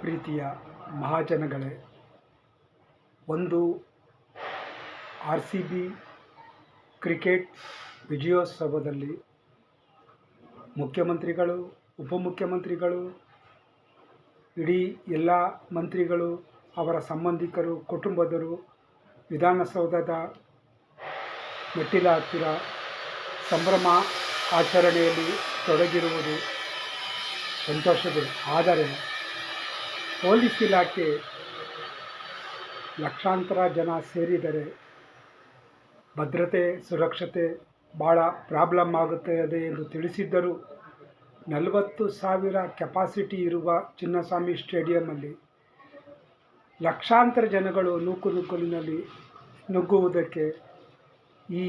ಪ್ರೀತಿಯ ಮಹಾಜನಗಳೇ, ಒಂದು ಆರ್ ಸಿ ಬಿ ಕ್ರಿಕೆಟ್ ವಿಜಯೋತ್ಸವದಲ್ಲಿ ಮುಖ್ಯಮಂತ್ರಿಗಳು, ಉಪಮುಖ್ಯಮಂತ್ರಿಗಳು, ಇಡೀ ಎಲ್ಲ ಮಂತ್ರಿಗಳು, ಅವರ ಸಂಬಂಧಿಕರು ಕುಟುಂಬದರು ವಿಧಾನಸೌಧದ ಮೆಟ್ಟಿಲ ಹತ್ತಿರ ಸಂಭ್ರಮ ಆಚರಣೆಯಲ್ಲಿ ತೊಡಗಿರುವುದು ಸಂತೋಷವೇ ಆದರೆ ಪೊಲೀಸ್ ಇಲಾಖೆ ಲಕ್ಷಾಂತರ ಜನ ಸೇರಿದರೆ ಭದ್ರತೆ, ಸುರಕ್ಷತೆ ಭಾಳ ಪ್ರಾಬ್ಲಮ್ ಆಗುತ್ತದೆ ಎಂದು ತಿಳಿಸಿದ್ದರು. ನಲವತ್ತು ಸಾವಿರ ಕೆಪಾಸಿಟಿ ಇರುವ ಚಿನ್ನಸ್ವಾಮಿ ಸ್ಟೇಡಿಯಮಲ್ಲಿ ಲಕ್ಷಾಂತರ ಜನಗಳು ನೂಕು ನುಗ್ಗಲಿನಲ್ಲಿ ನುಗ್ಗುವುದಕ್ಕೆ ಈ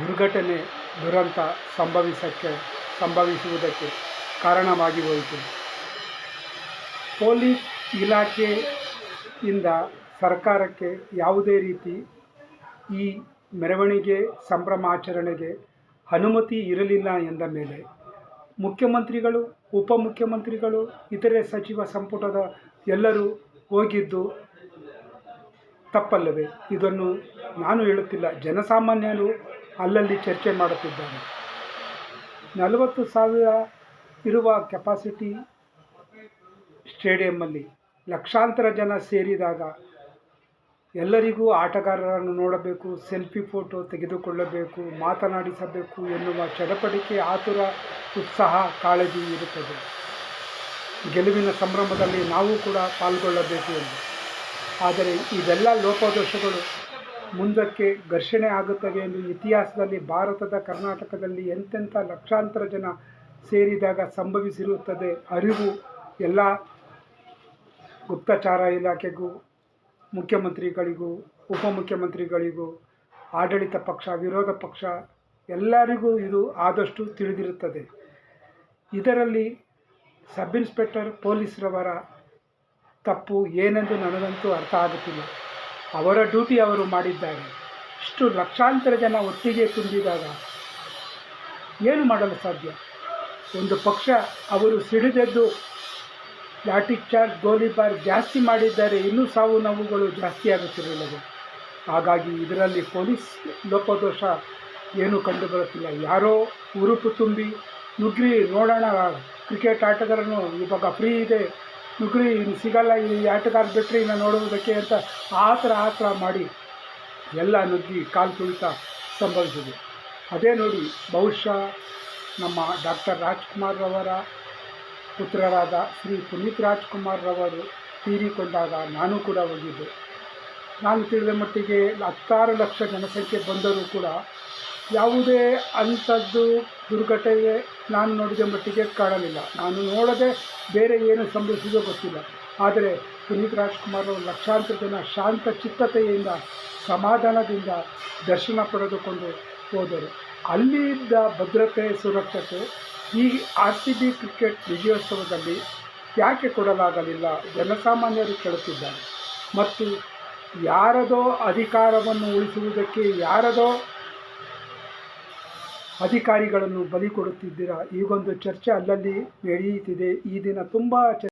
ದುರ್ಘಟನೆ ದುರಂತ ಸಂಭವಿಸಕ್ಕೆ, ಸಂಭವಿಸುವುದಕ್ಕೆ ಕಾರಣವಾಗಿ ಹೋಯಿತು. ಪೊಲೀಸ್ ಇಲಾಖೆಯಿಂದ ಸರ್ಕಾರಕ್ಕೆ ಯಾವುದೇ ರೀತಿ ಈ ಮೆರವಣಿಗೆ ಸಂಭ್ರಮಾಚರಣೆಗೆ ಅನುಮತಿ ಇರಲಿಲ್ಲ ಎಂದ ಮೇಲೆ ಮುಖ್ಯಮಂತ್ರಿಗಳು, ಉಪಮುಖ್ಯಮಂತ್ರಿಗಳು, ಇತರೆ ಸಚಿವ ಸಂಪುಟದ ಎಲ್ಲರೂ ಹೋಗಿದ್ದು ತಪ್ಪಲ್ಲವೇ? ಇದನ್ನು ನಾನು ಹೇಳುತ್ತಿಲ್ಲ. ಜನಸಾಮಾನ್ಯರು ಅಲ್ಲಲ್ಲಿ ಚರ್ಚೆ ಮಾಡುತ್ತಿದ್ದಾರೆ. ನಲವತ್ತು ಸಾವಿರ ಇರುವ ಕೆಪಾಸಿಟಿ ಸ್ಟೇಡಿಯಮ್ಮಲ್ಲಿ ಲಕ್ಷಾಂತರ ಜನ ಸೇರಿದಾಗ ಎಲ್ಲರಿಗೂ ಆಟಗಾರರನ್ನು ನೋಡಬೇಕು, ಸೆಲ್ಫಿ ಫೋಟೋ ತೆಗೆದುಕೊಳ್ಳಬೇಕು, ಮಾತನಾಡಿಸಬೇಕು ಎನ್ನುವ ಚಡಪಡಿಕೆ ಆತುರ, ಉತ್ಸಾಹ ಕಾಳಜಿ ಇರುತ್ತದೆ. ಗೆಲುವಿನ ಸಂಭ್ರಮದಲ್ಲಿ ನಾವು ಕೂಡ ಪಾಲ್ಗೊಳ್ಳಬೇಕು ಎಂದು. ಆದರೆ ಇವೆಲ್ಲ ಲೋಪದೋಷಗಳು. ಮುಂದಕ್ಕೆ ಘರ್ಷಣೆ ಆಗುತ್ತವೆ ಎಂದು ಇತಿಹಾಸದಲ್ಲಿ ಭಾರತದ ಕರ್ನಾಟಕದಲ್ಲಿ ಎಂತೆಂಥ ಲಕ್ಷಾಂತರ ಜನ ಸೇರಿದಾಗ ಸಂಭವಿಸಿರುತ್ತದೆ. ಅರಿವು ಎಲ್ಲ ಗುಪ್ತಚಾರ ಇಲಾಖೆಗೂ, ಮುಖ್ಯಮಂತ್ರಿಗಳಿಗೂ, ಉಪಮುಖ್ಯಮಂತ್ರಿಗಳಿಗೂ, ಆಡಳಿತ ಪಕ್ಷ, ವಿರೋಧ ಪಕ್ಷ ಎಲ್ಲರಿಗೂ ಇದು ಆದಷ್ಟು ತಿಳಿದಿರುತ್ತದೆ. ಇದರಲ್ಲಿ ಸಬ್ ಇನ್ಸ್ಪೆಕ್ಟರ್ ಪೊಲೀಸ್ರವರ ತಪ್ಪು ಏನೆಂದು ನನಗಂತೂ ಅರ್ಥ ಆಗುತ್ತಿಲ್ಲ. ಅವರ ಡ್ಯೂಟಿ ಅವರು ಮಾಡಿದ್ದಾರೆ. ಇಷ್ಟು ಲಕ್ಷಾಂತರ ಜನ ಒಟ್ಟಿಗೆ ತುಂಬಿದಾಗ ಏನು ಮಾಡಲು ಸಾಧ್ಯ? ಒಂದು ಪಕ್ಷ ಅವರು ಸಿಡಿದೆದ್ದು ಲಾಠಿ ಚಾರ್ಜ್ ಗೋಲಿಬಾರ್ ಜಾಸ್ತಿ ಮಾಡಿದ್ದಾರೆ, ಇನ್ನೂ ಸಾವು ನೋವುಗಳು ಜಾಸ್ತಿ ಆಗುತ್ತಿರಲಿಲ್ಲ ಹಾಗಾಗಿ ಇದರಲ್ಲಿ ಪೊಲೀಸ್ ಲೋಪದೋಷ ಏನೂ ಕಂಡುಬರುತ್ತಿಲ್ಲ. ಯಾರೋ ಉರುಪು ತುಂಬಿ, ನುಗ್ರಿ, ನೋಡೋಣ, ಕ್ರಿಕೆಟ್ ಆಟಗಾರನು ಇವಾಗ ಫ್ರೀ ಇದೆ, ನುಗ್ರಿ, ಇನ್ನು ಸಿಗಲ್ಲ, ಈ ಆಟಗಾರ ಬಿಟ್ಟರೆ ಇನ್ನು ನೋಡುವುದಕ್ಕೆ ಅಂತ ಆ ಥರ ಆ ಥರ ಮಾಡಿ ಎಲ್ಲ ನುಗ್ಗಿ ಕಾಲು ತುಳಿತ ಸಂಭವಿಸಿದೆ. ಅದೇ ನೋಡಿ, ಬಹುಶಃ ನಮ್ಮ ಡಾಕ್ಟರ್ ರಾಜ್ಕುಮಾರ್ ರವರ ಪುತ್ರರಾದ ಶ್ರೀ ಪುನೀತ್ ರಾಜ್ಕುಮಾರ್ ರವರು ತೀರಿಕೊಂಡಾಗ ನಾನು ಕೂಡ ಹೋಗಿದ್ದೆ. ನಾನು ತಿಳಿದ ಮಟ್ಟಿಗೆ ಹತ್ತಾರು ಲಕ್ಷ ಜನಸಂಖ್ಯೆ ಬಂದರೂ ಕೂಡ ಯಾವುದೇ ಅಂಥದ್ದು ದುರ್ಘಟನೆ ನಾನು ನೋಡಿದ ಮಟ್ಟಿಗೆ ಕಾಣಲಿಲ್ಲ. ನಾನು ನೋಡದೆ ಬೇರೆ ಏನು ಸಂಭವಿಸಿದೋ ಗೊತ್ತಿಲ್ಲ. ಆದರೆ ಪುನೀತ್ ರಾಜ್ಕುಮಾರ್ ಅವರು ಲಕ್ಷಾಂತರ ಜನ ಶಾಂತ ಚಿತ್ತತೆಯಿಂದ, ಸಮಾಧಾನದಿಂದ ದರ್ಶನ ಪಡೆದುಕೊಂಡು ಹೋದರು. ಅಲ್ಲಿದ್ದ ಭದ್ರತೆ, ಸುರಕ್ಷತೆ ಈ ಆರ್ ಸಿ ಬಿ ಕ್ರಿಕೆಟ್ ವಿಜಯೋತ್ಸವದಲ್ಲಿ ಯಾಕೆ ಕೊಡಲಾಗಲಿಲ್ಲ? ಜನಸಾಮಾನ್ಯರು ಕೇಳುತ್ತಿದ್ದಾರೆ. ಮತ್ತು ಯಾರದೋ ಅಧಿಕಾರವನ್ನು ಉಳಿಸುವುದಕ್ಕೆ ಯಾರದೋ ಅಧಿಕಾರಿಗಳನ್ನು ಬಲಿ ಕೊಡುತ್ತಿದ್ದೀರಾ? ಈಗೊಂದು ಚರ್ಚೆ ಅಲ್ಲಲ್ಲಿ ನಡೆಯುತ್ತಿದೆ. ಈ ದಿನ ತುಂಬ